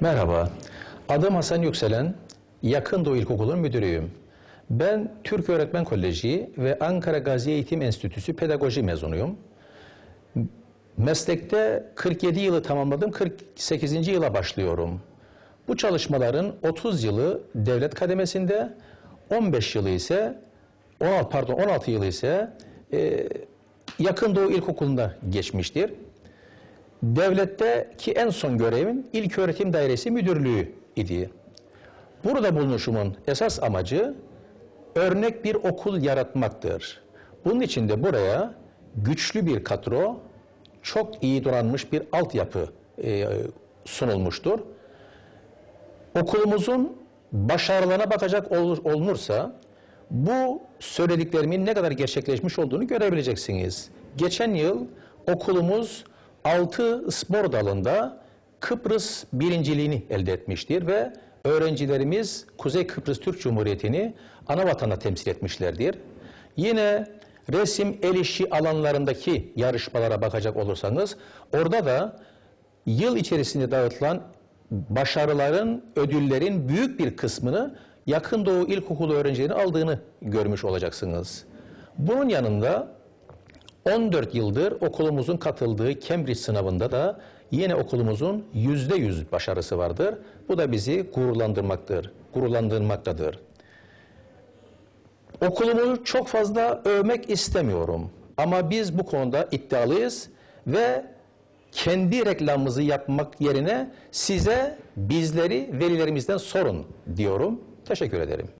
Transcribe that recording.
Merhaba, adım Hasan Yükselen, Yakın Doğu İlkokulu'nun müdürüyüm. Ben Türk Öğretmen Koleji ve Ankara Gazi Eğitim Enstitüsü pedagoji mezunuyum. Meslekte 47 yılı tamamladım, 48. yıla başlıyorum. Bu çalışmaların 30 yılı devlet kademesinde, 15 yılı ise 16 pardon 16 yılı ise e, Yakın Doğu İlkokulu'nda geçmiştir. Devletteki en son görevim İlk Öğretim Dairesi Müdürlüğü idi. Burada bulunuşumun esas amacı örnek bir okul yaratmaktır. Bunun için de buraya güçlü bir kadro, çok iyi donanmış bir altyapı e, sunulmuştur. Okulumuzun başarılarına bakacak olur, olunursa bu söylediklerimin ne kadar gerçekleşmiş olduğunu görebileceksiniz. Geçen yıl okulumuz 6 spor dalında Kıbrıs birinciliğini elde etmiştir ve öğrencilerimiz Kuzey Kıbrıs Türk Cumhuriyeti'ni ana vatana temsil etmişlerdir. Yine resim el işi alanlarındaki yarışmalara bakacak olursanız orada da yıl içerisinde dağıtılan başarıların, ödüllerin büyük bir kısmını Yakın Doğu İlkokulu öğrencilerinin aldığını görmüş olacaksınız. Bunun yanında 14 yıldır okulumuzun katıldığı Cambridge sınavında da yine okulumuzun yüzde yüz başarısı vardır. Bu da bizi gururlandırmaktır, gururlandırmaktadır. Okulumu çok fazla övmek istemiyorum. Ama biz bu konuda iddialıyız ve kendi reklamımızı yapmak yerine size bizleri velilerimizden sorun diyorum. Teşekkür ederim.